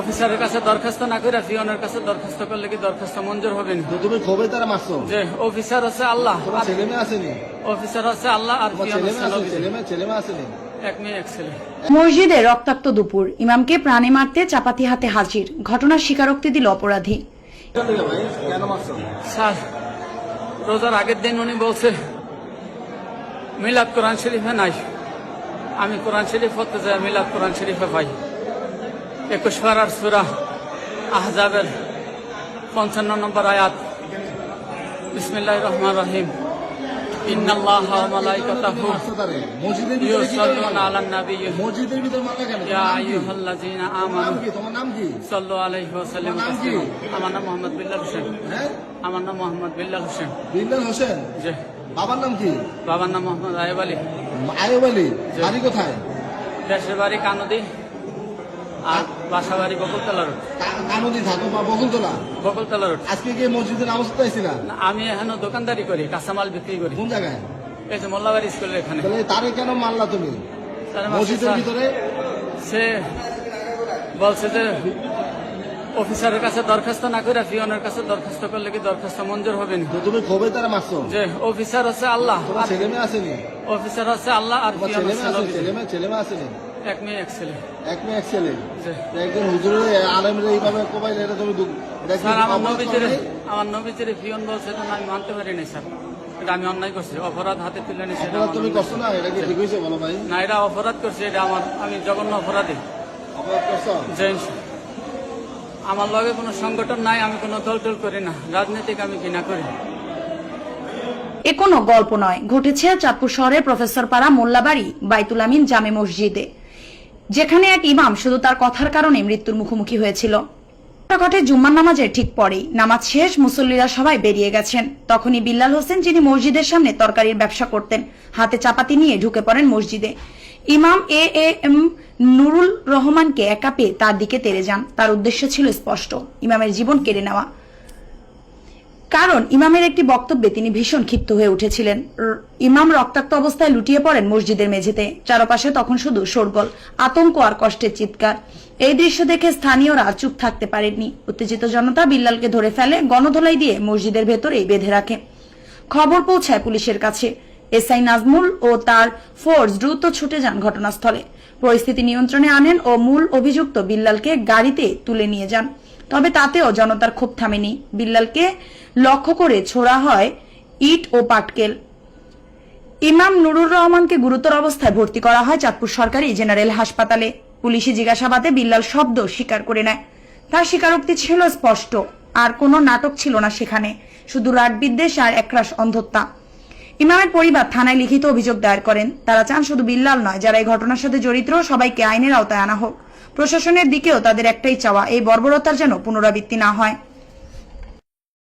অফিসারের কাছে দরখাস্ত না করে পিয়নের কাছে দরখাস্ত করলে কি দরখাস্ত মঞ্জুর হবে না? তুমি কবে তারা মারছো? যে অফিসার হচ্ছে আল্লাহ তোমার ছেলে মেয়ে আসেনি? অফিসার হচ্ছে আল্লাহ আর পিয়ন ছেলে মেয়ে ছেলে মেয়ে আসেনি মসজিদে রক্তাক্ত দুপুর ইমামকে প্রাণে মারতে চাপাতি হাতে হাজির ঘটনার স্বীকারোক্তি দিল অপরাধী। স্যার রোজার আগের দিন উনি বলছে মিলাদ কোরআন শরীফে নাই। আমি কোরআন শরীফ হতে যাই মিলাদ কোরআন শরীফে পাই। একুশ পাড়ার সুরা আহজাবের পঞ্চান্ন নম্বর আয়াত। বিসমিল্লাহ রহমান রহিম। আমার নাম মোহাম্মদ বিল্লাল হোসেন। আমার নাম মোহাম্মদ বিল্লাল হোসেন। বিল্লাল হোসেন? বাবার নাম কি? বাবার নাম মোহাম্মদ আয়েব আলী। আয়ব আলী। বাড়ি কোথায়? দেশের বাড়ি কানদি। আর বাসা বাড়ি বকুলতলা রোড। কানদি থাকো বা বকুলতলা? বকুলতলা রোড। আজকে কি নামাজ না, আমি এখানে দোকানদারি করি কাঁচামাল বিক্রি করি। কোন জায়গায়? এই যে মোল্লাবাড়ি স্কুলের এখানে। তারে কেন মারলা তুমি? মসজিদের ভিতরে? সে বলছে যে অফিসারের কাছে দরখাস্ত না করে পিয়নের কাছে দরখাস্ত করলে কি দরখাস্ত মঞ্জুর হবে না? তুমি কবে তারা মারছো? যে অফিসার হচ্ছে আল্লাহ ছেলে মেয়ে আসেনি? অফিসার হচ্ছে আল্লাহ আর ছেলে মেয়ে আসেনি? এক মেয়ে এক ছেলে। এক মেয়ে এক ছেলে? একজন আলমের এইভাবে কোবাইলে এটা তুমি স্যার আমার আমার বলছে তো আমি মানতে পারি নাই স্যার। এটা আমি অন্যায় করছি। অপরাধ হাতে তুলে নিছি এটা তুমি করছ না? এটা কি ঠিক হয়েছে বলো ভাই? না এটা অপরাধ করছে এটা আমার আমি জঘন্য অপরাধী। অপরাধ করছ? যে আমার লগে কোনো সংগঠন নাই আমি কোনো দল টল করি না। রাজনীতিক আমি ঘৃণা করি। এ কোনো গল্প নয়। ঘটেছে চাঁদপুর শহরের প্রফেসর পাড়া মোল্লাবাড়ি বাইতুল আমিন জামে মসজিদে। যেখানে এক ইমাম শুধু তার কথার কারণে মৃত্যুর মুখোমুখি হয়েছিল। ঘটে জুম্মার নামাজের ঠিক পরেই নামাজ শেষ মুসল্লিরা সবাই বেরিয়ে গেছেন। তখনই বিল্লাল হোসেন যিনি মসজিদের সামনে তরকারির ব্যবসা করতেন, হাতে চাপাতি নিয়ে ঢুকে পড়েন মসজিদে। ইমাম এ এ এম নুরুল রহমানকে একা পেয়ে তার দিকে তেড়ে যান। তার উদ্দেশ্য ছিল স্পষ্ট, ইমামের জীবন কেড়ে নেওয়া। কারণ ইমামের একটি বক্তব্যে তিনি ভীষণ ক্ষিপ্ত হয়ে উঠেছিলেন। ইমাম রক্তাক্ত অবস্থায় লুটিয়ে পড়েন মসজিদের মেঝেতে। চারপাশে তখন শুধু শোরগোল, আতঙ্ক আর কষ্টের চিৎকার। এই দৃশ্য দেখে স্থানীয়রা চুপ থাকতে পারেননি। উত্তেজিত জনতা বিল্লালকে ধরে ফেলে গণধোলাই দিয়ে মসজিদের ভেতরেই বেঁধে রাখে। খবর পৌঁছায় পুলিশের কাছে। এসআই নাজমুল ও তার ফোর্স দ্রুত ছুটে যান ঘটনাস্থলে। পরিস্থিতি নিয়ন্ত্রণে আনেন ও মূল অভিযুক্ত বিল্লালকে গাড়িতে তুলে নিয়ে যান। তবে তাতেও জনতার ক্ষোভ থামেনি। বিল্লালকে লক্ষ্য করে ছোড়া হয় ইট ও পাটকেল। ইমাম নুরুর রহমানকে গুরুতর অবস্থায় ভর্তি করা হয় চাঁদপুর সরকারি জেনারেল হাসপাতালে। পুলিশি জিজ্ঞাসাবাদে বিল্লাল শব্দ স্বীকার করে নেয়। তার স্বীকারোক্তি ছিল স্পষ্ট, আর কোনো নাটক ছিল না সেখানে। শুধু রাট বিদ্বেষ আর একরাশ অন্ধত্বা। ইমামের পরিবার থানায় লিখিত অভিযোগ দায়ের করেন। তারা চান শুধু বিল্লাল নয়, যারা এই ঘটনার সাথে জড়িত, সবাইকে আইনের আওতায় আনা হোক। প্রশাসনের দিকেও তাদের একটাই চাওয়া, এই বর্বরতার যেন পুনরাবৃত্তি না হয়।